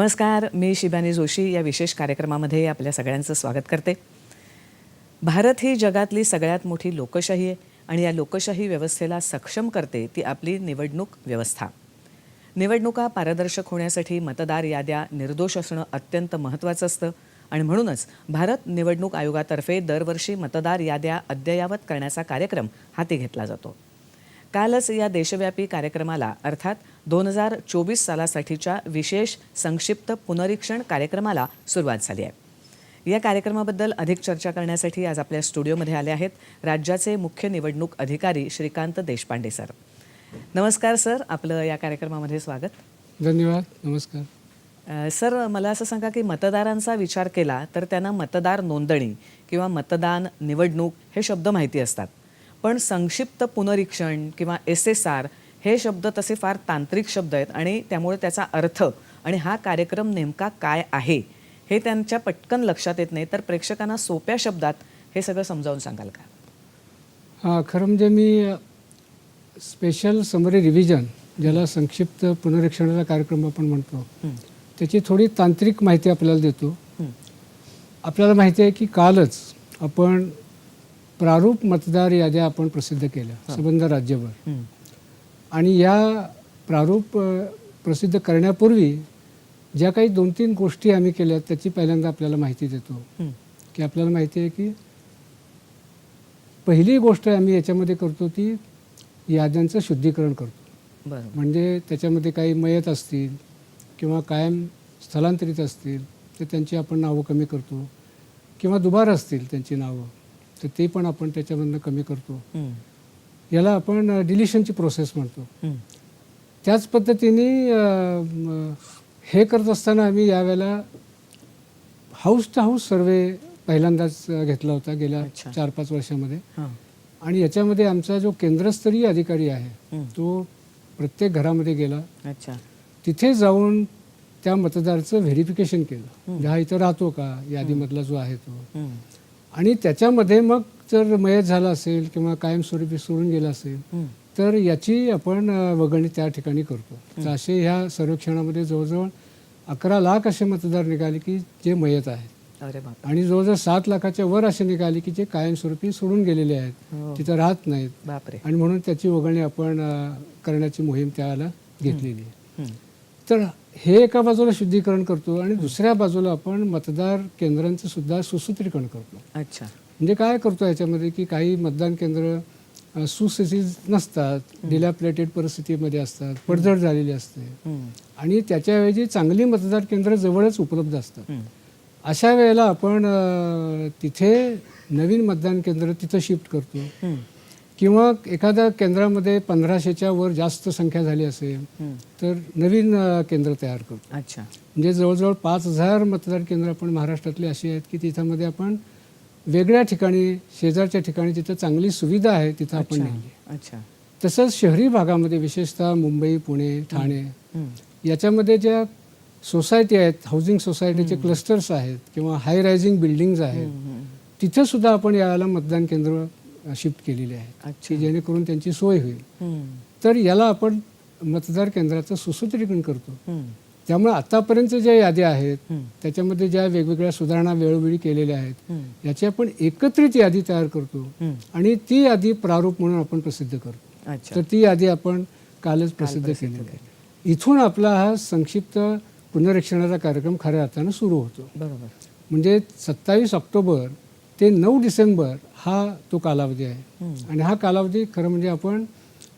नमस्कार मी शिबानी जोशी या विशेष कार्यक्रमामध्ये आपल्या सगळ्यांचं स्वागत करते. भारत ही जगातली सगळ्यात मोठी लोकशाही आहे आणि या लोकशाही व्यवस्थेला सक्षम करते ती आपली निवडणूक व्यवस्था. निवडणुका पारदर्शक होण्यासाठी मतदार याद्या निर्दोष असणं अत्यंत महत्त्वाचं असतं आणि म्हणूनच भारत निवडणूक आयोगातर्फे दरवर्षी मतदार याद्या अद्ययावत करण्याचा कार्यक्रम हाती घेतला जातो. कालच या देशव्यापी कार्यक्रमाला अर्थात दोन हजार चोवीस सालासाठीच्या विशेष संक्षिप्त पुनरीक्षण कार्यक्रमाला सुरुवात झाली आहे. या कार्यक्रमाबद्दल अधिक चर्चा करण्यासाठी आज आपल्या स्टुडिओमध्ये आले आहेत राज्याचे मुख्य निवडणूक अधिकारी श्रीकांत देशपांडे सर. नमस्कार सर आपलं या कार्यक्रमामध्ये स्वागत. धन्यवाद नमस्कार. सर मला असं सांगा की मतदारांचा विचार केला तर त्यांना मतदार नोंदणी किंवा मतदान निवडणूक हे शब्द माहिती असतात. पण संक्षिप्त पुनरीक्षण किंवा एस एस आर हे शब्द तसे फार तांत्रिक शब्द आहेत आणि त्यामुळे त्याचा अर्थ आणि हा कार्यक्रम नेमका काय आहे हे त्यांच्या पटकन लक्षात येत नाही. तर प्रेक्षकांना सोप्या शब्दात हे सगळं समजावून सांगाल का? हां खरं म्हणजे मी स्पेशल समरी रिव्हिजन ज्याला संक्षिप्त पुनरीक्षणाचा कार्यक्रम आपण म्हणतो त्याची थोडी तांत्रिक माहिती आपल्याला देतो. आपल्याला माहिती आहे की कालच आपण प्रारूप मतदार याद्या आपण प्रसिद्ध केल्या संबंध राज्यभर. आणि या प्रारूप प्रसिद्ध करण्यापूर्वी ज्या काही दोन तीन गोष्टी आम्ही केल्या त्याची पहिल्यांदा आपल्याला माहिती देतो. की आपल्याला माहिती आहे की पहिली गोष्ट आम्ही याच्यामध्ये करतो ती याद्यांचं शुद्धीकरण करतो. म्हणजे त्याच्यामध्ये काही मयत असतील किंवा कायम स्थलांतरित असतील तर त्यांची आपण नावं कमी करतो. किंवा दुबार असतील त्यांची नावं. तर ते पण आपण त्याच्यामधनं कमी करतो. हं, याला आपण डिलिशनची प्रोसेस म्हणतो. हं, त्याच पद्धतीने हे करत असताना आम्ही यावेळेला हाऊस टू हाऊस सर्वे पहिल्यांदाच घेतला होता गेल्या. चार पाच वर्षामध्ये. आणि याच्यामध्ये आमचा जो केंद्रस्तरीय अधिकारी आहे तो प्रत्येक घरामध्ये गेला. अच्छा. तिथे जाऊन त्या मतदाराचं व्हेरिफिकेशन केलं. हं. इथं राहतो का? यादीमधला जो आहे तो. आणि त्याच्यामध्ये मग जर मयत झाला असेल किंवा कायमस्वरूपी सोडून गेला असेल तर याची आपण वगळणी त्या ठिकाणी करतो. तर असे ह्या सर्वेक्षणामध्ये जवळजवळ अकरा लाख असे मतदार निघाले की जे मयत आहेत. आणि जवळजवळ सात लाखाच्या वर असे निघाले की जे कायमस्वरूपी सोडून गेलेले आहेत. हो. तिथं राहत नाहीत. आणि म्हणून त्याची वगळणी आपण करण्याची मोहीम त्याला घेतलेली आहे. तर हे एका बाजूला शुद्धीकरण करतो आणि दुसऱ्या बाजूला आपण मतदार केंद्रांचं सुद्धा सुसूत्रीकरण करतो. अच्छा. म्हणजे काय करतो याच्यामध्ये की काही मतदान केंद्र अ, सुस्थितीत नसतात डिलॅप्लेटेड परिस्थितीमध्ये असतात पडझड झालेली असते. आणि त्याच्याऐवजी चांगली मतदार केंद्र जवळच उपलब्ध असतात. अशा वेळेला आपण तिथे नवीन मतदान केंद्र तिथं शिफ्ट करतो. किंवा एखाद्या केंद्रामध्ये पंधराशेच्या वर जास्त संख्या झाली असेल. तर नवीन केंद्र तयार करतो. अच्छा. म्हणजे जवळजवळ पाच हजार मतदार केंद्र आपण महाराष्ट्रातली अशी आहेत की तिच्यामध्ये आपण वेगळ्या ठिकाणी शेजारच्या ठिकाणी जिथं चांगली सुविधा आहे तिथं आपण अच्छा. नेली अच्छा. तसंच शहरी भागामध्ये विशेषतः मुंबई पुणे ठाणे याच्यामध्ये ज्या सोसायटी आहेत हाऊसिंग सोसायटीचे क्लस्टर्स आहेत किंवा हाय रायझिंग बिल्डिंग्ज आहेत तिथं सुद्धा आपण यावेळेला मतदान केंद्र शिफ्ट केलेली आहेत अच्छा. की जेणेकरून त्यांची सोय होईल. तर याला आपण मतदार केंद्राचं सुसूत्रीकरण करतो. हं, त्यामुळे आतापर्यंत ज्या याद्या आहेत त्याच्यामध्ये ज्या वेगवेगळ्या सुधारणा वेळोवेळी केलेल्या आहेत याची आपण एकत्रित यादी तयार करतो. आणि ती यादी प्रारूप म्हणून आपण प्रसिद्ध करतो. तर ती यादी आपण कालच प्रसिद्ध केलेली आहे. इथून आपला हा संक्षिप्त पुनरीक्षणाचा कार्यक्रम खऱ्या अर्थानं सुरू होतो. बरोबर. म्हणजे सत्तावीस ऑक्टोबर ते नऊ डिसेंबर हा तो कालावधी आहे. आणि हा कालावधी खरं म्हणजे आपण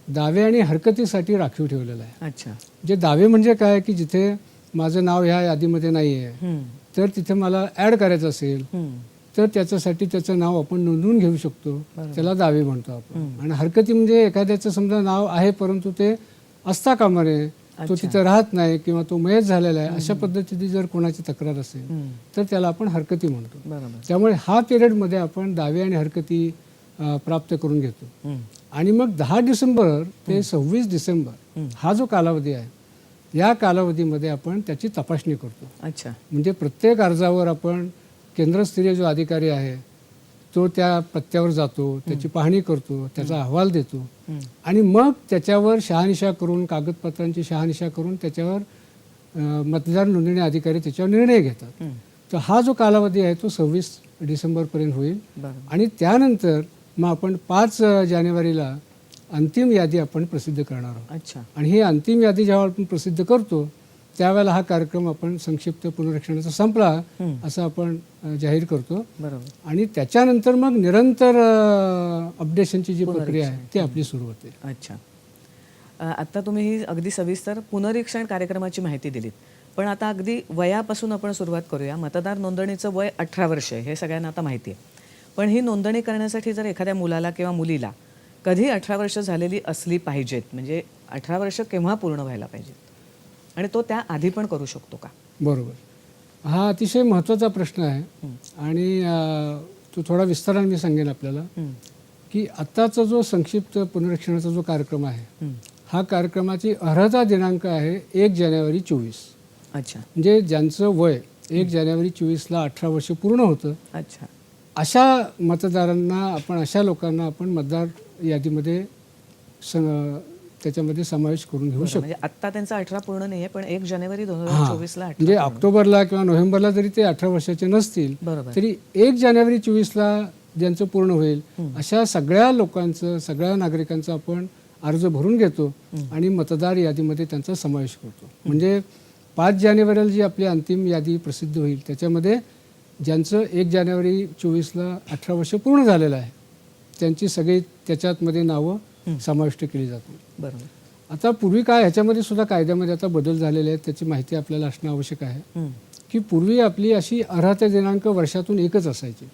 दावे आणि हरकतीसाठी राखीव ठेवलेला आहे. अच्छा. जे दावे म्हणजे काय की जिथे माझं नाव ह्या यादीमध्ये नाही आहे हं, तर तिथे मला ॲड करायचं असेल तर त्याच्यासाठी त्याचं नाव आपण नोंदवून घेऊ शकतो. त्याला दावे म्हणतो आपण. आणि हरकती म्हणजे एखाद्याचं समजा नाव आहे परंतु ते असता कामा नये तो. तिथं राहत नाही किंवा तो मयत झालेला आहे अशा पद्धतीची जर कोणाची तक्रार असेल तर त्याला आपण हरकती म्हणतो. त्यामुळे हा पिरियडमध्ये आपण दावे आणि हरकती प्राप्त करून घेतो. आणि मग दहा डिसेंबर ते सव्वीस डिसेंबर हं. हा जो कालावधी आहे या कालावधीमध्ये आपण त्याची तपासणी करतो. अच्छा. म्हणजे प्रत्येक अर्जावर आपण केंद्रस्तरीय जो अधिकारी आहे तो त्या पत्त्यावर जातो त्याची पाहणी करतो त्याचा अहवाल देतो. आणि मग त्याच्यावर शहानिशा करून कागदपत्रांची शहानिशा करून त्याच्यावर मतदार नोंदणी अधिकारी त्याच्यावर निर्णय घेतात. तर हा जो कालावधी आहे तो सव्वीस डिसेंबरपर्यंत होईल. आणि त्यानंतर मग आपण पाच जानेवारीला अंतिम यादी आपण प्रसिद्ध करणार आहोत. अच्छा. आणि ही अंतिम यादी जेव्हा आपण प्रसिद्ध करतो त्यावेळेला हा कार्यक्रम आपण संक्षिप्त पुनरीक्षणाचा संपला. असं आपण जाहीर करतो. बरोबर. आणि त्याच्यानंतर मग निरंतर अपडेशनची जी प्रक्रिया आहे ती आपली सुरू होते. अच्छा. अ, आत्ता तुम्ही ही अगदी सविस्तर पुनरीक्षण कार्यक्रमाची माहिती दिलीत. पण आता अगदी वयापासून आपण सुरुवात करूया. मतदार नोंदणीचं वय अठरा वर्ष आहे हे सगळ्यांना आता माहिती आहे. पण ही नोंदणी करण्यासाठी जर एखाद्या मुलाला किंवा मुलीला कधी अठरा वर्ष झालेली असली पाहिजेत म्हणजे अठरा वर्ष केव्हा पूर्ण व्हायला पाहिजेत? आणि तो त्या आधी पण करू शकतो का? बरोबर. हा अतिशय महत्त्वाचा प्रश्न आहे. आणि तो थोडा विस्ताराने मी सांगेन आपल्याला. की आत्ताचा जो संक्षिप्त पुनरीक्षणाचा जो कार्यक्रम आहे हं. कार्यक्रमाची अर्हता दिनांक आहे एक जानेवारी चोवीस. अच्छा. म्हणजे ज्यांचं वय एक जानेवारी चोवीसला अठरा वर्ष पूर्ण होतं अच्छा. अशा मतदारांना आपण अशा लोकांना आपण मतदार यादीमध्ये त्याच्यामध्ये समावेश करून घेऊ बरं, शकतो. म्हणजे आत्ता त्यांचा अठरा पूर्ण नाही आहे पण एक जानेवारी दोन हजार. चोवीसला म्हणजे ऑक्टोबरला किंवा नोव्हेंबरला जरी ते अठरा वर्षाचे नसतील तरी एक जानेवारी चोवीसला ज्यांचं पूर्ण होईल अशा सगळ्या लोकांचं सगळ्या नागरिकांचा आपण अर्ज भरून घेतो आणि मतदार यादीमध्ये त्यांचा समावेश करतो. म्हणजे पाच जानेवारीला जी आपली अंतिम यादी प्रसिद्ध होईल त्याच्यामध्ये ज्यांचं एक जानेवारी चोवीसला अठरा वर्ष पूर्ण झालेलं आहे त्यांची सगळी त्याच्यातमध्ये नावं समाविष्ट केली जातील. बरोबर. आता पूर्वी काय ह्याच्यामध्ये सुद्धा कायद्यामध्ये आता बदल झालेले आहेत त्याची माहिती आपल्याला असणं आवश्यक आहे. की पूर्वी आपली अशी अर्हता दिनांक वर्षातून एकच असायची.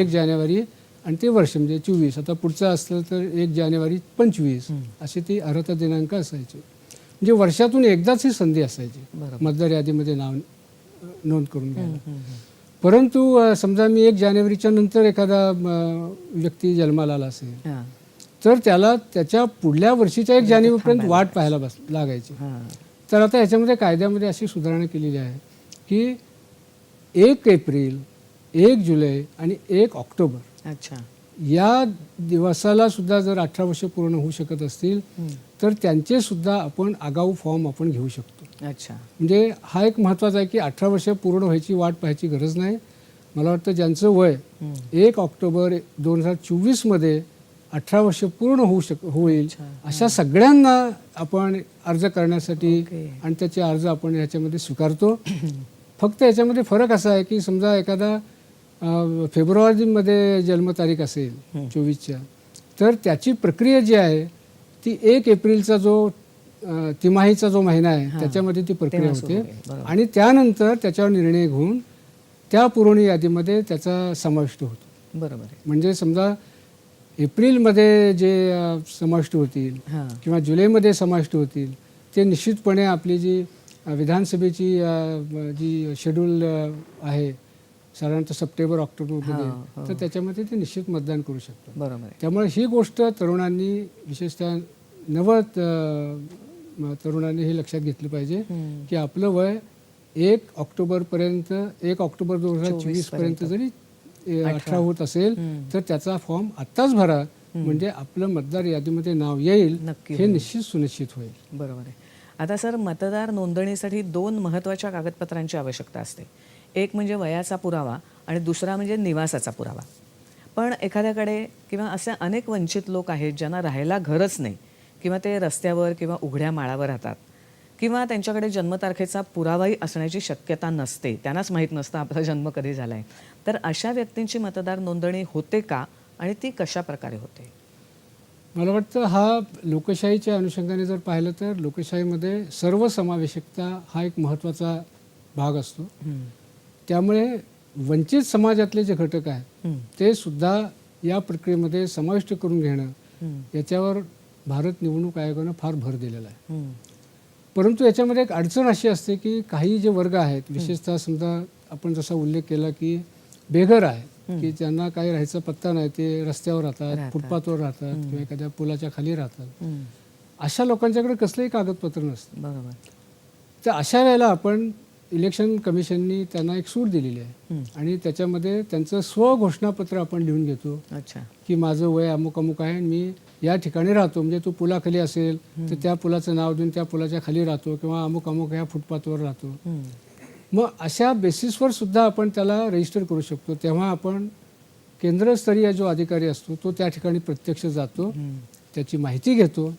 एक जानेवारी आणि ते वर्ष म्हणजे चोवीस. आता पुढचं असलं तर एक जानेवारी पंचवीस. अशी ती अर्हता दिनांक असायची. म्हणजे वर्षातून एकदाच ही संधी असायची. मतदार यादीमध्ये नाव नोंद करून घ्यायला. परंतु समजा मी एक जानेवारीच्या नंतर एखादा व्यक्ती जन्माला आला असेल. तर त्याला त्याच्या पुढल्या वर्षीच्या एक जानेवारीपर्यंत वाट पाहायला बस लागायची. तर आता ह्याच्यामध्ये कायद्यामध्ये अशी सुधारणा केलेली आहे की एक एप्रिल एक जुलै आणि एक ऑक्टोबर अच्छा. या दिवसाला सुद्धा जर अठरा वर्ष पूर्ण होऊ शकत असतील. तर त्यांचे सुद्धा आपण आगाऊ फॉर्म आपण घेऊ शकतो. अच्छा. म्हणजे हा एक महत्त्वाचा आहे की अठरा वर्ष पूर्ण व्हायची वाट पाहायची गरज नाही. मला वाटतं ज्यांचं वय. एक ऑक्टोबर दोन हजार चोवीसमध्ये अठरा वर्ष पूर्ण होऊ शक होईल. अशा सगळ्यांना आपण अर्ज करण्यासाठी. आणि त्याचे अर्ज आपण ह्याच्यामध्ये स्वीकारतो. फक्त याच्यामध्ये फरक असा आहे की समजा एखादा फेब्रुवारीमध्ये जन्मतारीख असेल चोवीसच्या तर त्याची प्रक्रिया जी आहे ती एक एप्रिलचा जो तिमाहीचा जो महिना आहे त्याच्यामध्ये ती प्रक्रिया होते. आणि त्यानंतर त्याच्यावर निर्णय घेऊन त्या पुरवणी यादीमध्ये त्याचा समाविष्ट होतो. बरोबर म्हणजे समजा एप्रिलमध्ये जे समाविष्ट होतील हां किंवा जुलैमध्ये समाविष्ट होतील ते निश्चितपणे आपली जी अ, विधानसभेची अ, म, जी शेड्यूल अ, आहे साधारणतः सप्टेंबर हा, ऑक्टोबरमध्ये. तर त्याच्यामध्ये ते निश्चित मतदान करू शकतात बरोबर आहे त्यामुळे ही गोष्ट तरुणांनी विशेषतः नव तरुणांनी हे लक्षात घेतलं पाहिजे. की आपलं वय एक ऑक्टोबरपर्यंत एक ऑक्टोबर दोन हजार चोवीसपर्यंत जरी अठरा. होत असेल. तर त्याचा फॉर्म आत्ताच भरा. म्हणजे आपलं मतदार यादीमध्ये नाव येईल नक्की हे निश्चित सुनिश्चित होईल. बरोबर आहे. आता सर मतदार नोंदणीसाठी दोन महत्त्वाच्या कागदपत्रांची आवश्यकता असते. एक म्हणजे वयाचा पुरावा आणि दुसरा म्हणजे निवासाचा पुरावा. पण एखाद्याकडे किंवा असे अनेक वंचित लोक आहेत ज्यांना राहायला घरच नाही किंवा ते रस्त्यावर किंवा उघड्या माळावर राहतात किंवा त्यांच्याकडे जन्मतारखेचा पुरावाही असण्याची शक्यता नसते. त्यांनाच माहीत नसतं आपला जन्म कधी झाला आहे तर अशा व्यक्तींची मतदार नोंदणी होते का आणि ती कशा प्रकारे होते मला वाटतं हा लोकशाहीच्या अनुषंगाने जर पाहिलं तर लोकशाहीमध्ये सर्वसमावेशकता हा एक महत्त्वाचा भाग असतो त्यामुळे वंचित समाजातले जे घटक आहेत. ते सुद्धा या प्रक्रियेमध्ये समाविष्ट करून घेणं. याच्यावर भारत निवडणूक आयोगानं फार भर दिलेला आहे. परंतु याच्यामध्ये एक अडचण अशी असते की काही जे वर्ग आहेत विशेषतः समजा आपण जसा उल्लेख केला की बेघर आहे की ज्यांना काही राहायचा पत्ता नाही ते रस्त्यावर राहतात. फुटपाथवर राहतात किंवा एखाद्या पुलाच्या खाली राहतात. अशा लोकांच्याकडे कसलंही कागदपत्र नसतं. बरोबर. तर अशा वेळेला आपण इलेक्शन कमिशननी त्यांना एक सूट दिलेली आहे. आणि त्याच्यामध्ये त्यांचं स्वघोषणापत्र आपण लिहून घेतो की माझं वय अमुक अमुक आहे आणि मी या ठिकाणी राहतो. म्हणजे तो पुलाखाली असेल तर त्या पुलाचं नाव देऊन त्या पुलाच्या खाली राहतो किंवा अमुक अमुक ह्या फुटपाथवर राहतो. मग अशा बेसिसवर सुद्धा आपण त्याला रजिस्टर करू शकतो तेव्हा आपण केंद्रस्तरीय जो अधिकारी असतो तो त्या ठिकाणी प्रत्यक्ष जातो. त्याची माहिती घेतो.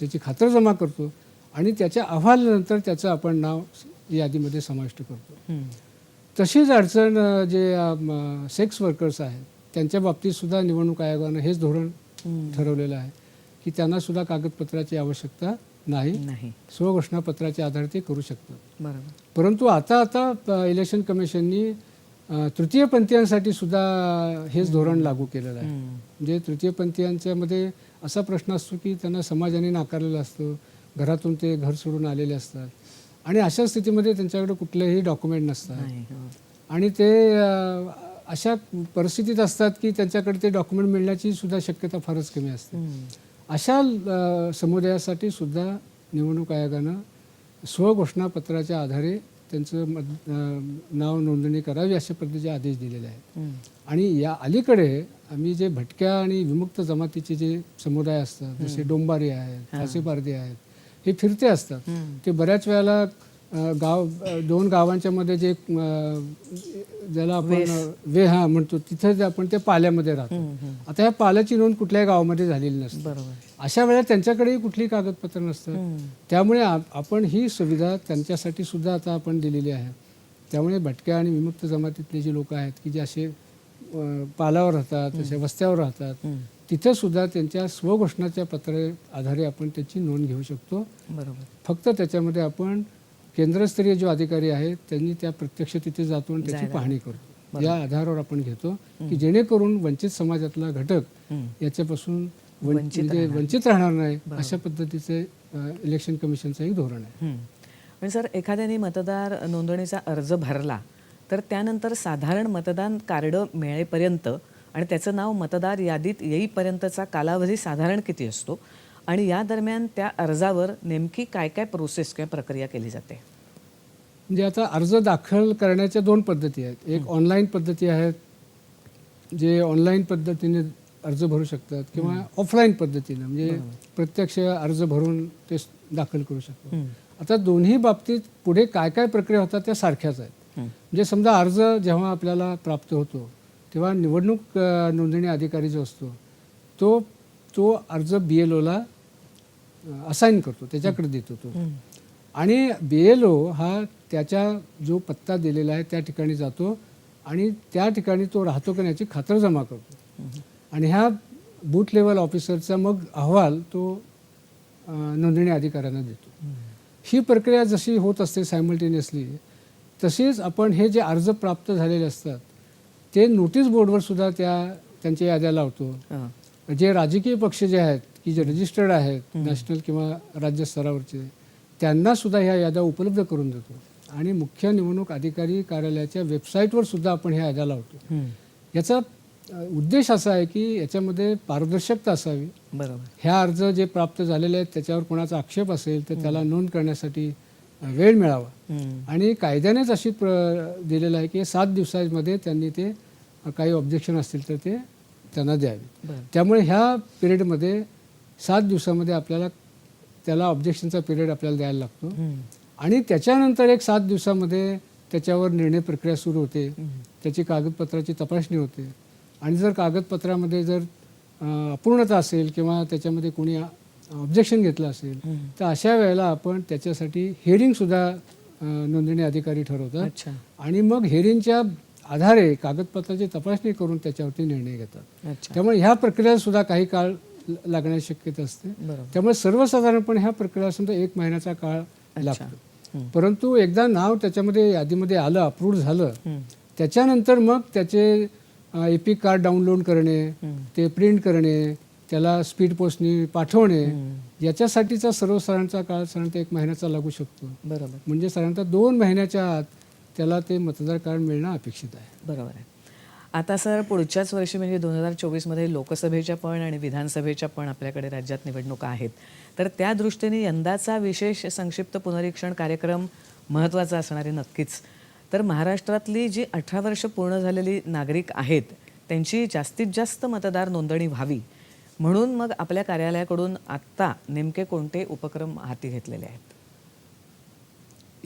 त्याची खातरजमा करतो आणि त्याच्या अहवालानंतर त्याचं आपण नाव यादीमध्ये समाविष्ट करतो. तशीच अडचण जे सेक्स वर्कर्स आहेत त्यांच्या बाबतीत सुद्धा निवडणूक आयोगानं हेच धोरण. ठरवलेलं आहे की त्यांना सुद्धा कागदपत्राची आवश्यकता नाही. नाही. स्वघोषणापत्राच्या आधारे ते करू शकतात. बरोबर. परंतु आता आता इलेक्शन कमिशननी तृतीयपंथीयांसाठी सुद्धा हेच धोरण लागू केलेलं आहे. म्हणजे तृतीयपंथीयांच्या मध्ये असा प्रश्न असतो की त्यांना समाजाने नाकारलेला असतो घरातून ते घर सोडून आलेले असतात. आणि अशा स्थितीमध्ये त्यांच्याकडे कुठलेही डॉक्युमेंट नसतात. हो. आणि ते अशा परिस्थितीत असतात की त्यांच्याकडे ते डॉक्युमेंट मिळण्याची सुद्धा शक्यता फारच कमी असते. अशा समुदायासाठी सुद्धा निवडणूक आयोगानं स्वघोषणापत्राच्या आधारे त्यांचं मत नाव नोंदणी करावी अशा पद्धतीचे आदेश दिलेले आहेत. आणि या अलीकडे आम्ही जे भटक्या आणि विमुक्त जमातीचे जे समुदाय असतात जसे डोंबारी आहेत फासेपारदे आहेत हे फिरते असतात. ते बऱ्याच वेळेला गाव दोन गावांच्या मध्ये जे ज्याला आपण वे हा म्हणतो तिथे जे आपण ते पाल्यामध्ये राहतो. आता या पाल्याची नोंद कुठल्याही गावामध्ये झालेली नसते. बरोबर. अशा वेळेला त्यांच्याकडेही कुठलीही कागदपत्र हम्म. त्यामुळे आप- आपण ही सुविधा त्यांच्यासाठी सुद्धा आता आपण दिलेली आहे. त्यामुळे भटक्या आणि विमुक्त जमातीतले जे लोक आहेत की जे असे पालावर राहतात असे वस्त्यावर राहतात. तिथं सुद्धा त्यांच्या स्वघोषणाच्या पत्र आधारे आपण त्याची नोंद घेऊ शकतो. बरोबर. फक्त त्याच्यामध्ये आपण केंद्रस्तरीय जो अधिकारी आहे त्यांनी त्या प्रत्यक्ष तिथे जातो आणि त्याची. पाहणी करतो या आधारावर आपण घेतो की जेणेकरून वंचित समाजातला घटक. याच्यापासून वंचित म्हणजे राहणार. वंचित राहणार नाही अशा पद्धतीचे इलेक्शन कमिशनचं एक धोरण आहे. पण सर एखाद्याने मतदार नोंदणीचा अर्ज भरला तर त्यानंतर साधारण मतदान कार्ड मिळेपर्यंत आणि त्याचं नाव मतदार यादीत येईपर्यंतचा कालावधी साधारण किती असतो आणि या दरम्यान त्या अर्जावर नेमकी काय काय प्रोसेस किंवा प्रक्रिया केली जाते? म्हणजे आता अर्ज दाखल करण्याच्या दोन पद्धती आहेत. एक ऑनलाईन पद्धती आहेत जे ऑनलाईन पद्धतीने अर्ज भरू शकतात किंवा ऑफलाईन पद्धतीनं म्हणजे प्रत्यक्ष अर्ज भरून ते दाखल करू शकतात. आता दोन्ही बाबतीत पुढे काय काय प्रक्रिया होतात त्या सारख्याच आहेत. म्हणजे समजा अर्ज जेव्हा आपल्याला प्राप्त होतो तेव्हा निवडणूक नोंदणी अधिकारी जो असतो तो तो अर्ज बी एल ओला असाईन करतो त्याच्याकडे देतो तो. आणि बी एल ओ हा त्याच्या जो पत्ता दिलेला आहे त्या ठिकाणी जातो आणि त्या ठिकाणी तो राहतो का याची खातरजमा करतो. आणि ह्या बूथ लेवल ऑफिसरचा मग अहवाल तो नोंदणी अधिकाऱ्यांना देतो. ही प्रक्रिया जशी होत असते सायमल्टेनियसली तशीच आपण हे जे अर्ज प्राप्त झालेले असतात ते नोटीस बोर्डवर सुद्धा त्या त्यांच्या याद्या लावतो. जे राजकीय पक्ष जे आहेत की जे रजिस्टर्ड आहेत नॅशनल किंवा राज्य स्तरावरचे त्यांना सुद्धा ह्या याद्या उपलब्ध करून देतो. आणि मुख्य निवडणूक अधिकारी कार्यालयाच्या वेबसाईटवर सुद्धा आपण ह्या याद्या लावतो. याचा उद्देश असा आहे की याच्यामध्ये पारदर्शकता असावी. बरोबर. ह्या अर्ज जे प्राप्त झालेले आहेत त्याच्यावर कोणाचा आक्षेप असेल तर त्याला नोंद करण्यासाठी वेळ मिळावा. आणि कायद्यानेच अशी प्र दिलेलं आहे की सात दिवसामध्ये त्यांनी ते काही ऑब्जेक्शन असतील तर ते त्यांना द्यावे. त्यामुळे ह्या पिरियडमध्ये सात दिवसामध्ये आपल्याला त्याला ऑब्जेक्शनचा पिरियड आपल्याला द्यायला लागतो. आणि त्याच्यानंतर एक सात दिवसामध्ये त्याच्यावर निर्णय प्रक्रिया सुरू होते. त्याची कागदपत्राची तपासणी होते. आणि जर कागदपत्रामध्ये जर अपूर्णता असेल किंवा त्याच्यामध्ये कोणी ऑब्जेक्शन घेतलं असेल. तर अशा वेळेला आपण त्याच्यासाठी हेअरिंगसुद्धा अ, नोंदणी अधिकारी ठरवतात. अच्छा. आणि मग हेअरिंगच्या आधारे कागदपत्राची तपासणी करून त्याच्यावरती निर्णय घेतात. त्यामुळे ह्या प्रक्रियेला सुद्धा काही काळ लागण्याची शक्यता असते त्यामुळे सर्वसाधारणपणे ह्या प्रक्रिया समजा एक महिन्याचा काळ लागतो. परंतु एकदा नाव त्याच्यामध्ये यादीमध्ये आलं अप्रूव्ड झालं. त्याच्यानंतर मग त्याचे एपिक कार्ड डाउनलोड करणे. ते प्रिंट करणे त्याला स्पीड पोस्टनी पाठवणे. याच्यासाठीचा सर्वसाधारणचा काळ साधारणतः एक महिन्याचा लागू शकतो बरोबर म्हणजे साधारणतः दोन महिन्याच्या आत त्याला ते मतदार कार्ड मिळणं अपेक्षित आहे बरोबर आहे आता सर पुढच्याच वर्षी म्हणजे दोन हजार चोवीसमध्ये लोकसभेच्या पण आणि विधानसभेच्या पण आपल्याकडे राज्यात निवडणुका आहेत. तर त्या दृष्टीने यंदाचा विशेष संक्षिप्त पुनरीक्षण कार्यक्रम महत्त्वाचा असणार आहे नक्कीच. तर महाराष्ट्रातली जी अठरा वर्ष पूर्ण झालेली नागरिक आहेत त्यांची जास्तीत जास्त मतदार नोंदणी व्हावी. म्हणून मग आपल्या कार्यालयाकडून आत्ता नेमके कोणते उपक्रम हाती घेतलेले आहेत?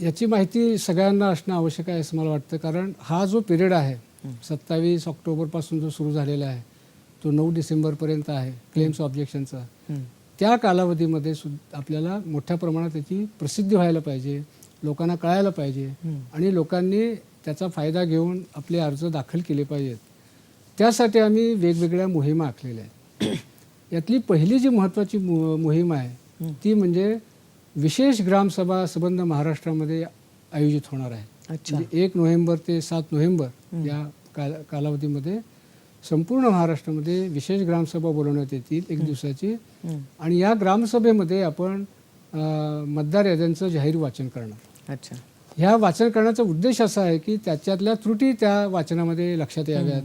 याची माहिती सगळ्यांना असणं आवश्यक आहे असं मला वाटतं. कारण हा जो पिरियड आहे सत्तावीस ऑक्टोबरपासून जो सुरू झालेला आहे तो नऊ डिसेंबरपर्यंत आहे क्लेम्स ऑब्जेक्शनचा. त्या कालावधीमध्ये सुद्धा आपल्याला मोठ्या प्रमाणात त्याची प्रसिद्धी व्हायला पाहिजे लोकांना कळायला पाहिजे. आणि लोकांनी त्याचा फायदा घेऊन आपले अर्ज दाखल केले पाहिजेत. त्यासाठी आम्ही वेगवेगळ्या मोहिमा आखलेल्या आहेत. यातली पहिली जी महत्त्वाची मोहीम आहे ती म्हणजे विशेष ग्रामसभा संबंध महाराष्ट्रामध्ये आयोजित होणार आहे. म्हणजे एक नोव्हेंबर ते सात नोव्हेंबर या काल कालावधीमध्ये संपूर्ण महाराष्ट्रामध्ये विशेष ग्रामसभा बोलवण्यात येतील एक दिवसाची. आणि या ग्रामसभेमध्ये आपण मतदार याद्यांचं जाहीर वाचन करणार. अच्छा. ह्या वाचन करण्याचा उद्देश असा आहे की त्याच्यातल्या त्रुटी त्या वाचनामध्ये लक्षात याव्यात.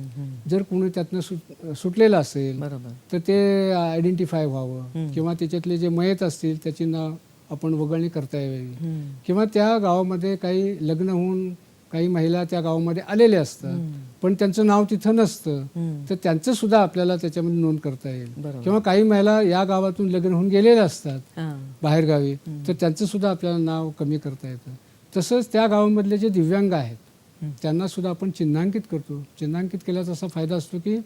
जर कोणी त्यातनं सुट सुटलेलं असेल बरोबर. तर ते आयडेंटिफाय व्हावं किंवा त्याच्यातले जे मयत असतील त्याची नाव आपण वगळणी करता यावी. किंवा त्या गावामध्ये काही लग्न होऊन काही महिला त्या गावामध्ये आलेल्या असतात. पण त्यांचं नाव तिथं नसतं. तर त्यांचं सुद्धा आपल्याला त्याच्यामध्ये नोंद करता येईल. किंवा काही महिला या गावातून लग्न होऊन गेलेल्या असतात. बाहेरगावी तर त्यांचं सुद्धा आपल्याला नाव कमी करता येतं. तसंच त्या गावामधले जे दिव्यांग आहेत. त्यांना सुद्धा आपण चिन्हांकित करतो. चिन्हांकित केल्याचा असा फायदा असतो की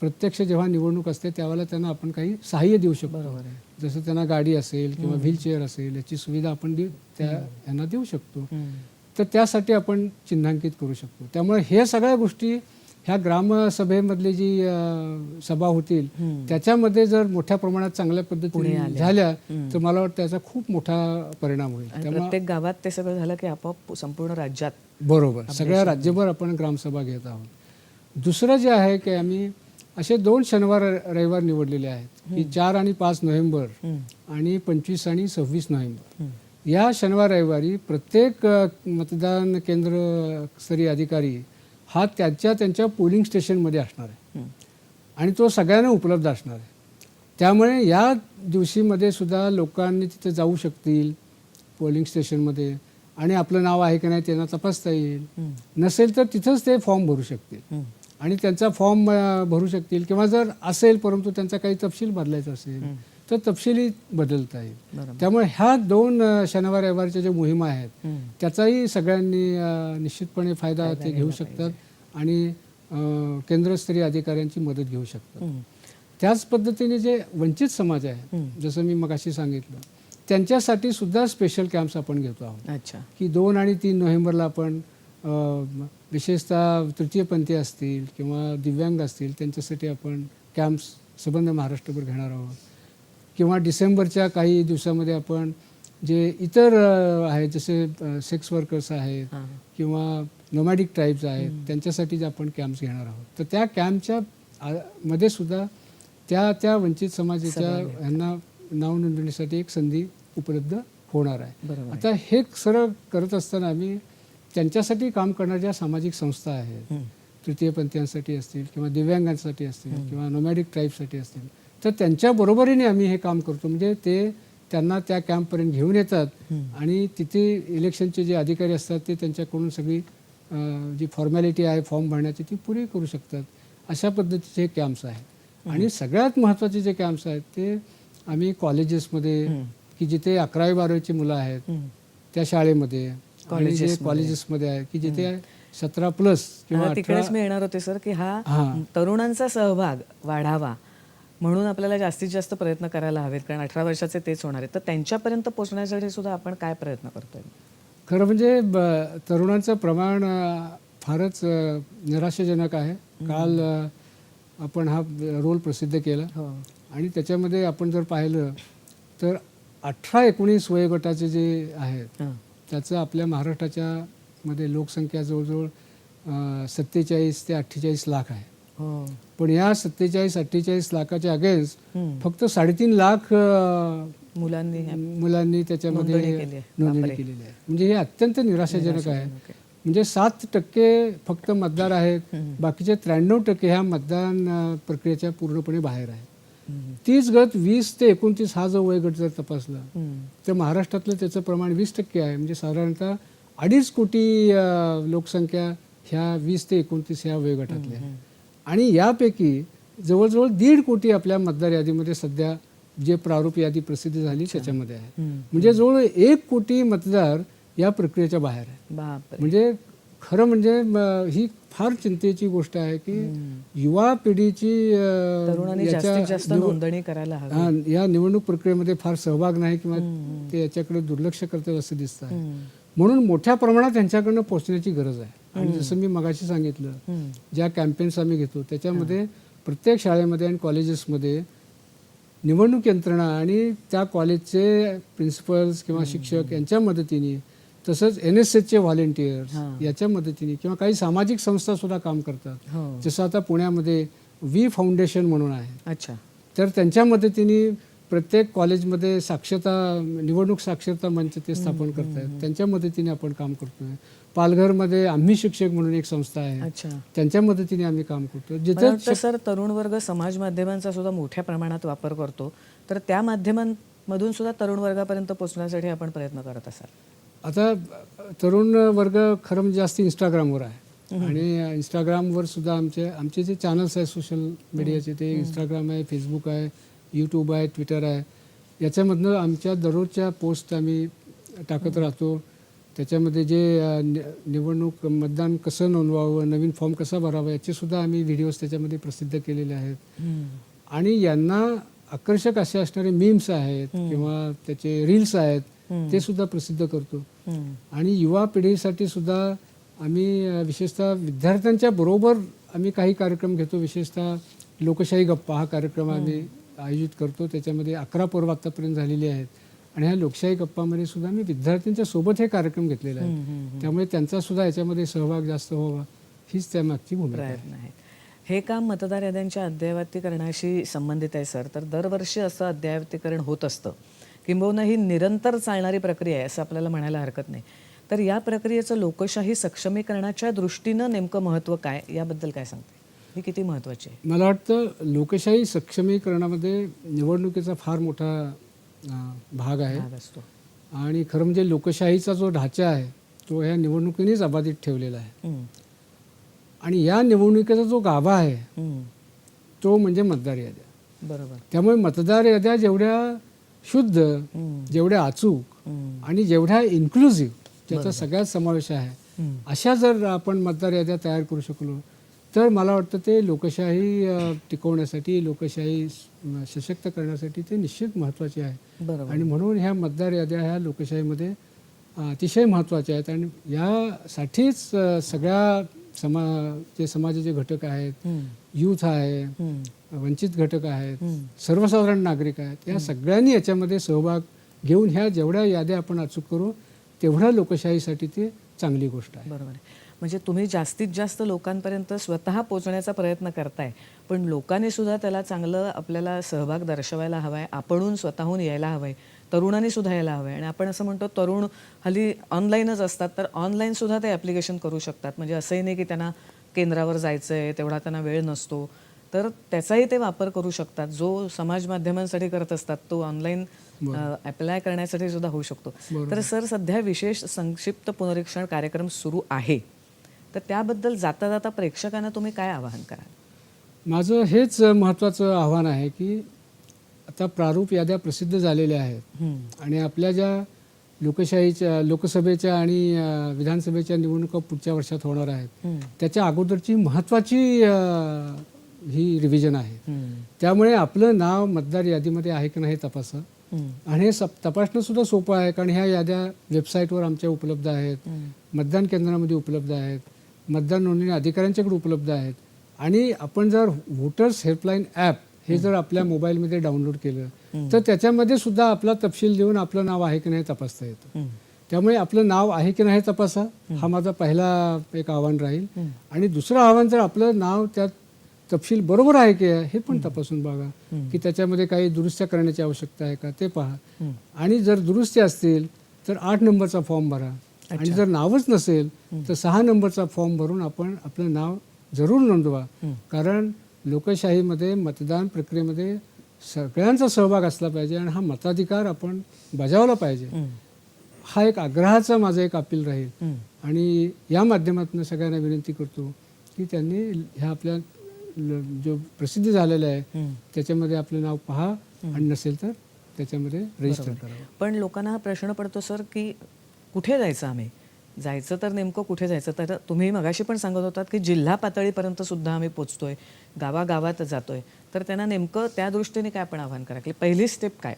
प्रत्यक्ष जेव्हा निवडणूक असते त्यावेळेला त्यांना आपण काही सहाय्य देऊ शकतो. जसं त्यांना गाडी असेल किंवा व्हीलचेअर असेल याची सुविधा आपण त्या यांना देऊ शकतो. तर त्यासाठी आपण चिन्हांकित करू शकतो त्यामुळे हे सगळ्या गोष्टी ह्या ग्रामसभेमधली जी सभा होतील. त्याच्यामध्ये जर मोठ्या प्रमाणात चांगल्या पद्धतीने. झाल्या. तर मला वाटतं त्याचा खूप मोठा परिणाम होईल प्रत्येक गावात ते सगळं झालं की आपोआप संपूर्ण राज्यात बरोबर सगळ्या राज्यभर आपण ग्रामसभा घेत आहोत दुसरं जे आहे की आम्ही असे दोन शनिवार रविवार निवडलेले आहेत की चार आणि पाच नोव्हेंबर. आणि पंचवीस आणि सव्वीस नोव्हेंबर. या शनिवार रविवारी प्रत्येक मतदान केंद्र स्तरीय अधिकारी हा त्यांच्या त्यांच्या पोलिंग स्टेशनमध्ये असणार आहे. आणि तो सगळ्यांना उपलब्ध असणार आहे त्यामुळे या दिवशीमध्ये सुद्धा लोकांनी तिथे जाऊ शकतील पोलिंग स्टेशनमध्ये आणि आपलं नाव आहे की नाही त्यांना तपासता येईल. नसेल तर तिथंच ते फॉर्म भरू शकतील. आणि त्यांचा फॉर्म भरू शकतील किंवा जर असेल परंतु त्यांचा काही तपशील बदलायचा असेल. तर तपशीलही बदलता येईल. त्यामुळे ह्या दोन शनिवार रविवारच्या ज्या मोहिमा आहेत. त्याचाही सगळ्यांनी निश्चितपणे फायदा ते घेऊ शकतात आणि केंद्रस्तरीय अधिकाऱ्यांची मदत घेऊ शकतात. त्याच पद्धतीने जे वंचित समाज आहे. जसं मी मगाशी सांगितलं त्यांच्यासाठी सुद्धा स्पेशल कॅम्प्स आपण घेतो आहोत. अच्छा. की दोन आणि तीन नोव्हेंबरला आपण विशेषतः तृतीयपंथी असतील किंवा दिव्यांग असतील त्यांच्यासाठी आपण कॅम्प्स संबंध महाराष्ट्रभर घेणार आहोत. किंवा डिसेंबरच्या काही दिवसामध्ये आपण जे इतर अ, आहेत जसे सेक्स वर्कर्स आहेत. किंवा नोमॅडिक ट्राईब्स आहेत त्यांच्यासाठी जे आपण कॅम्प्स घेणार आहोत तर त्या कॅम्पच्या मध्ये सुद्धा त्या त्या वंचित समाजाच्या ह्यांना नाव नोंदणीसाठी एक संधी उपलब्ध होणार आहे आहे. आता हे सर्व करत असताना आम्ही त्यांच्यासाठी काम करणाऱ्या सामाजिक संस्था आहेत. तृतीयपंथीयांसाठी असतील किंवा दिव्यांगांसाठी असतील किंवा नोमॅडिक ट्राईबसाठी असतील तर त्यांच्या बरोबरीने आम्ही हे काम करतो म्हणजे ते त्यांना त्या कॅम्पपर्यंत घेऊन येतात. आणि तिथे इलेक्शनचे जे अधिकारी असतात ते त्यांच्याकडून सगळी जी फॉर्मॅलिटी आहे फॉर्म भरण्याची ती पुरी करू शकतात अशा पद्धतीचे हे कॅम्प्स आहेत आणि सगळ्यात महत्त्वाचे जे कॅम्प्स आहेत ते आम्ही कॉलेजेसमध्ये. की जिथे अकरावी बारावीची मुलं आहेत. त्या शाळेमध्ये जे कॉलेजेसमध्ये. आहे की जिथे सतरा प्लस तिकडेच मी येणार होते सर की हां. तरुणांचा सहभाग वाढावा म्हणून आपल्याला जास्तीत जास्त प्रयत्न करायला हवेत कारण अठरा वर्षाचे तेच होणार आहेत. तर त्यांच्यापर्यंत पोहोचण्यासाठी सुद्धा आपण काय प्रयत्न करतोय? खरं म्हणजे ब- तरुणांचं प्रमाण फारच निराशाजनक आहे. काल आपण हा रोल प्रसिद्ध केला. हो. आणि त्याच्यामध्ये आपण जर पाहिलं तर अठरा एकोणीस वयोगटाचे जे आहेत. त्याचं आपल्या महाराष्ट्राच्या मध्ये लोकसंख्या जवळजवळ सत्तेचाळीस ते अठ्ठेचाळीस लाख आहे. पण या सत्तेचाळीस अठ्ठेचाळीस लाखाच्या अगेन्स्ट हं. फक्त साडेतीन लाख मुलांनी मुलांनी त्याच्यामध्ये नोंदणी. केलेली आहे म्हणजे हे अत्यंत निराशाजनक आहे. म्हणजे सात टक्के फक्त मतदार आहेत. बाकीचे त्र्याण्णव टक्के ह्या मतदान प्रक्रियेच्या पूर्णपणे बाहेर आहे हं. तीच गत वीस ते एकोणतीस हा जो वयोगट जर तपासला हं. तर महाराष्ट्रातलं त्याचं प्रमाण वीस टक्के आहे म्हणजे साधारणतः अडीच कोटी लोकसंख्या ह्या वीस ते एकोणतीस ह्या वयोगटातल्या आहे. आणि यापैकी जवळजवळ दीड कोटी आपल्या मतदार यादीमध्ये सध्या जे प्रारूप यादी प्रसिद्ध झाली त्याच्यामध्ये आहे. म्हणजे जवळ एक कोटी मतदार या प्रक्रियेच्या बाहेर आहे म्हणजे खरं म्हणजे ही फार चिंतेची गोष्ट आहे की युवा पिढीची नोंदणी करायला या निवडणूक प्रक्रियेमध्ये फार सहभाग नाही किंवा ते याच्याकडे दुर्लक्ष करतात असं दिसतं आहे. म्हणून मोठ्या प्रमाणात त्यांच्याकडनं पोहोचण्याची गरज आहे. आणि जसं मी मगाशी सांगितलं. ज्या कॅम्पेन्स आम्ही घेतो त्याच्यामध्ये प्रत्येक शाळेमध्ये आणि कॉलेजेसमध्ये निवडणूक यंत्रणा आणि त्या कॉलेजचे प्रिन्सिपल्स किंवा शिक्षक यांच्या मदतीने तसंच एन एस एसचे व्हॉलेंटियर्स. याच्या मदतीने किंवा काही सामाजिक संस्था सुद्धा काम करतात. हो. जसं आता पुण्यामध्ये वी फाउंडेशन म्हणून आहे. अच्छा. तर त्यांच्या मदतीने प्रत्येक कॉलेजमध्ये साक्षरता निवडणूक साक्षरता मंच ते स्थापन करतायत. त्यांच्या मदतीने आपण काम करतोय. पालघरमध्ये आम्ही शिक्षक म्हणून एक संस्था आहे. अच्छा. त्यांच्या मदतीने आम्ही काम करतो जिथं सर तरुण वर्ग समाज माध्यमांचा सुद्धा मोठ्या प्रमाणात वापर करतो. तर त्या माध्यमांमधून सुद्धा तरुण वर्गापर्यंत पोहोचण्यासाठी आपण प्रयत्न करत असाल. आता तरुण वर्ग खरं म्हणजे जास्त इंस्टाग्रामवर आहे. आणि इंस्टाग्रामवर सुद्धा आमचे आमचे जे चॅनल्स आहेत सोशल मीडियाचे ते इंस्टाग्राम आहे फेसबुक आहे यूट्यूब आहे ट्विटर आहे. याच्यामधनं आमच्या दररोजच्या पोस्ट आम्ही टाकत राहतो. त्याच्यामध्ये जे निवडणूक मतदान कसं नोंदवावं नवीन फॉर्म कसा भरावा याचे सुद्धा आम्ही व्हिडिओज त्याच्यामध्ये प्रसिद्ध केलेले आहेत. आणि यांना आकर्षक असे असणारे मीम्स आहेत किंवा त्याचे रील्स आहेत ते सुद्धा प्रसिद्ध करतो. आणि युवा पिढीसाठी सुद्धा आम्ही विशेषतः विद्यार्थ्यांच्या बरोबर आम्ही काही कार्यक्रम घेतो. विशेषतः लोकशाही गप्पा हा कार्यक्रम आम्ही आयोजित करतो त्याच्यामध्ये अकरा पर्व आतापर्यंत झालेली आहेत. आणि ह्या लोकशाही गप्पामध्ये सुद्धा आम्ही विद्यार्थ्यांच्या सोबत हे कार्यक्रम घेतलेले आहेत त्यामुळे त्यांचा सुद्धा याच्यामध्ये सहभाग जास्त व्हावा हीच त्यामागची भूमिका आहे. हे काम मतदार याद्यांच्या अद्ययावतीकरणाशी संबंधित आहे सर. तर दरवर्षी असं अद्ययावतीकरण होत असतं. किंबहुना ही निरंतर चालणारी प्रक्रिया आहे असं आपल्याला म्हणायला हरकत नाही. तर या प्रक्रियेचं लोकशाही सक्षमीकरणाच्या दृष्टीनं नेमकं महत्त्व काय? याबद्दल काय सांगते ही किती महत्त्वाची आहे मला वाटतं लोकशाही सक्षमीकरणामध्ये निवडणुकीचा फार मोठा भाग आहे भाग असतो आणि खरं म्हणजे लोकशाहीचा जो ढाचा आहे तो ह्या निवडणुकीनेच अबाधित ठेवलेला आहे. आणि या निवडणुकीचा जो गाभा आहे. तो म्हणजे मतदार याद्या बरोबर त्यामुळे मतदार याद्या जेवढ्या शुद्ध. जेवढ्या अचूक. आणि जेवढ्या इन्क्लुझिव्ह ज्याचा सगळ्यात समावेश आहे. अशा जर आपण मतदार याद्या तयार करू शकलो तर मला वाटतं ते लोकशाही टिकवण्यासाठी लोकशाही सशक्त करण्यासाठी ते निश्चित महत्त्वाचे आहे आणि म्हणून ह्या मतदार याद्या ह्या लोकशाहीमध्ये अतिशय महत्त्वाच्या आहेत आणि यासाठीच सगळ्या समा जे समाजाचे घटक आहेत. यूथ आहे. वंचित घटक आहेत. सर्वसाधारण नागरिक आहेत या सगळ्यांनी याच्यामध्ये सहभाग घेऊन ह्या जेवढ्या याद्या आपण अचूक करू तेवढ्या लोकशाहीसाठी ती चांगली गोष्ट आहे बरोबर आहे म्हणजे तुम्ही जास्तीत जास्त लोकांपर्यंत स्वतः पोचण्याचा प्रयत्न करताय पण लोकांनी सुद्धा त्याला चांगलं आपल्याला सहभाग दर्शवायला हवा आहे आपणहून स्वतःहून यायला हवं आहे तरुणांनी सुद्धा यायला हवं आहे आणि आपण असं म्हणतो तरुण हल्ली ऑनलाईनच असतात तर ऑनलाईन सुद्धा ते ॲप्लिकेशन करू शकतात. म्हणजे असंही नाही की त्यांना केंद्रावर जायचं आहे तेवढा त्यांना वेळ नसतो. तर त्याचाही ते वापर करू शकतात. जो समाज माध्यमांसाठी करत असतात तो ऑनलाईन अप्लाय करण्यासाठी सुद्धा होऊ शकतो. तर सर सध्या विशेष संक्षिप्त पुनरीक्षण कार्यक्रम सुरू आहे. तर त्याबद्दल जाता जाता प्रेक्षकांना तुम्ही काय आवाहन कराल? माझं हेच महत्त्वाचं आव्हान आहे की आता प्रारूप याद्या प्रसिद्ध झालेल्या आहेत. आणि आपल्या ज्या लोकशाहीच्या लोकसभेच्या आणि विधानसभेच्या निवडणुका पुढच्या वर्षात होणार आहेत त्याच्या अगोदरची महत्त्वाची ही रिव्हिजन आहे. त्यामुळे आपलं नाव मतदार यादीमध्ये आहे की नाही तपासा. आणि हे तपासणं सुद्धा सोपं आहे कारण ह्या याद्या वेबसाईटवर आमच्या उपलब्ध आहेत. मतदान केंद्रामध्ये उपलब्ध आहेत. मतदान नोंदणी अधिकाऱ्यांच्याकडे उपलब्ध आहेत. आणि आपण जर व्होटर्स हेल्पलाईन ॲप हे जर आपल्या मोबाईलमध्ये डाउनलोड केलं तर त्याच्यामध्ये सुद्धा आपला तपशील देऊन आपलं नाव आहे की नाही तपासता येतं. त्यामुळे आपलं नाव आहे की नाही तपासा. हा माझा पहिला एक आव्हान राहील. आणि दुसरं आव्हान जर आपलं नाव त्यात तपशील बरोबर आहे की हे पण तपासून बघा. की त्याच्यामध्ये काही दुरुस्त्या करण्याची आवश्यकता आहे का ते पहा. आणि जर दुरुस्ती असतील तर आठ नंबरचा फॉर्म भरा. आणि जर नावच नसेल तर सहा नंबरचा फॉर्म भरून आपण आपलं नाव जरूर नोंदवा. कारण लोकशाहीमध्ये मतदान प्रक्रियेमध्ये सगळ्यांचा सहभाग असला पाहिजे आणि हा मताधिकार आपण बजावला पाहिजे. हा एक आग्रहाचा माझा एक अपील राहील. आणि या माध्यमातून सगळ्यांना विनंती करतो की त्यांनी ह्या आपल्या जो प्रसिद्ध झालेला आहे. त्याच्यामध्ये आपलं नाव पहा आणि नसेल तर त्याच्यामध्ये रजिस्टर करावं पण लोकांना हा प्रश्न पडतो सर की कुठे जायचं आम्ही? जायचं तर नेमकं कुठे जायचं? तर तुम्ही मगाशी पण सांगत होतात की जिल्हा पातळीपर्यंत सुद्धा आम्ही पोचतोय गावागावात जातोय. तर त्यांना नेमकं त्या दृष्टीने काय आपण आव्हान करा की पहिली स्टेप काय?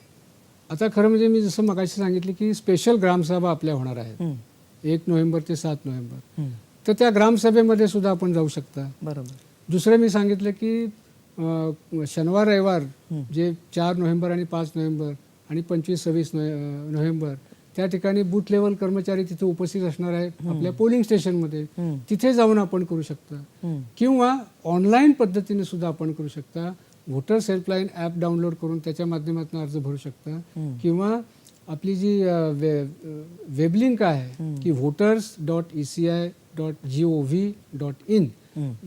आता खरं म्हणजे मी जसं मगाशी सांगितले की स्पेशल ग्रामसभा आपल्या होणार आहेत. एक नोव्हेंबर ते सात नोव्हेंबर. तर त्या ग्रामसभेमध्ये सुद्धा आपण जाऊ शकता. बरोबर. दुसरं मी सांगितलं की शनिवार रविवार जे चार नोव्हेंबर आणि पाच नोव्हेंबर आणि पंचवीस सव्वीस नोव्हेंबर त्या ठिकाणी बूथ लेवल कर्मचारी तिथे उपस्थित असणार आहेत. आपल्या पोलिंग स्टेशनमध्ये. तिथे जाऊन आपण करू शकता. किंवा ऑनलाईन पद्धतीने सुद्धा आपण करू शकता. व्होटर्स हेल्पलाईन ॲप डाउनलोड करून त्याच्या माध्यमातून अर्ज भरू शकता. किंवा आपली जी वे वेब लिंक आहे की voters dot E C I dot G O V dot in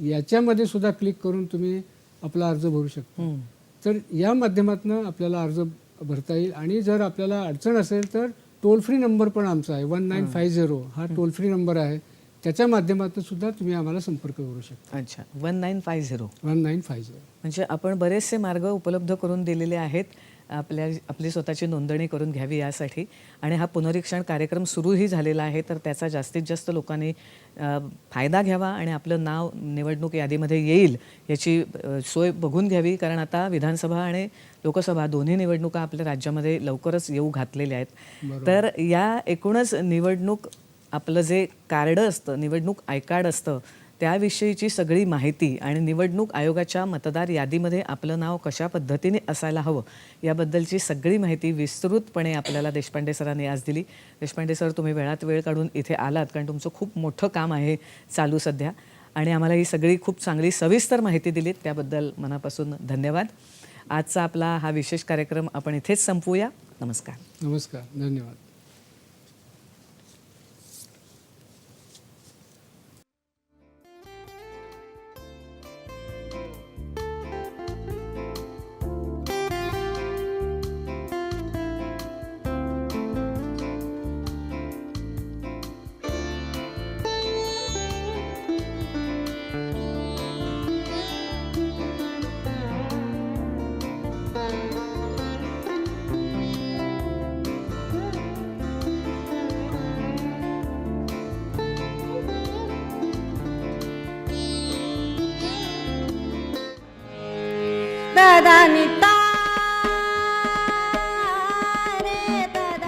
याच्यामध्ये सुद्धा क्लिक करून तुम्ही आपला अर्ज भरू शकता. तर या माध्यमातून आपल्याला अर्ज भरता येईल. आणि जर आपल्याला अडचण असेल तर टोल फ्री नंबर पण आमचा आहे. वन नाईन फाय झिरो हा टोल फ्री नंबर आहे. त्याच्या माध्यमातून सुद्धा तुम्ही आम्हाला संपर्क करू शकता. अच्छा. One nine five zero. One nine five zero. म्हणजे आपण बरेचसे मार्ग उपलब्ध करून दिलेले आहेत. आपल्या आपली स्वतःची नोंदणी करून घ्यावी यासाठी. आणि हा पुनरीक्षण कार्यक्रम सुरूही झालेला आहे. तर त्याचा जास्तीत जास्त लोकांनी अ, फायदा घ्यावा आणि आपलं नाव निवडणूक यादीमध्ये येईल याची अ, सोय बघून घ्यावी. कारण आता विधानसभा आणि लोकसभा दोन्ही निवडणुका आपल्या राज्यामध्ये लवकरच येऊ घातलेल्या आहेत. तर या एकूणच निवडणूक आपलं जे कार्ड असतं निवडणूक आय कार्ड असतं त्याविषयीची सगळी माहिती आणि निवडणूक आयोगाच्या मतदार यादीमध्ये आपलं नाव कशा पद्धतीने असायला हवं याबद्दलची सगळी माहिती विस्तृतपणे आपल्याला देशपांडे सरांनी आज दिली. देशपांडे सर तुम्ही वेळात वेळ काढून इथे आलात कारण तुमचं खूप मोठं काम आहे चालू सध्या. आणि आम्हाला ही सगळी खूप चांगली सविस्तर माहिती दिलीत. त्याबद्दल मनापासून धन्यवाद. आजचा आपला हा विशेष कार्यक्रम आपण इथेच संपवूया. नमस्कार. नमस्कार. धन्यवाद.